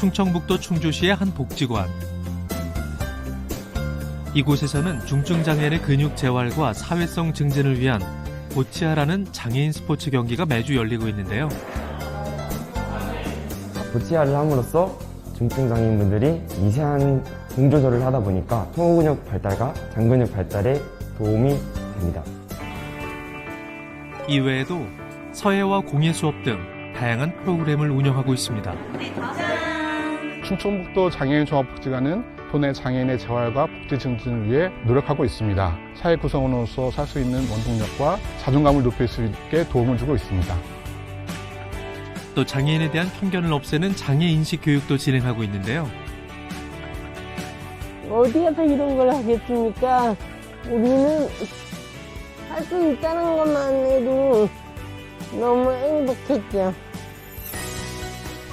충청북도 충주시의 한 복지관. 이곳에서는 중증장애인의 근육 재활과 사회성 증진을 위한 보치아라는 장애인 스포츠 경기가 매주 열리고 있는데요. 보치아를 함으로써 중증 장애인분들이 미세한 공조절을 하다 보니까 통근육 발달과 장근육 발달에 도움이 됩니다. 이외에도 서예와 공예 수업 등 다양한 프로그램을 운영하고 있습니다. 충청북도 장애인 종합복지관은 도내 장애인의 재활과 복지 증진을 위해 노력하고 있습니다. 사회 구성원으로서 살 수 있는 원동력과 자존감을 높일 수 있게 도움을 주고 있습니다. 또 장애인에 대한 편견을 없애는 장애 인식 교육도 진행하고 있는데요. 어디에서 이런 걸 하겠습니까? 우리는 할 수 있다는 것만 해도 너무 행복했죠.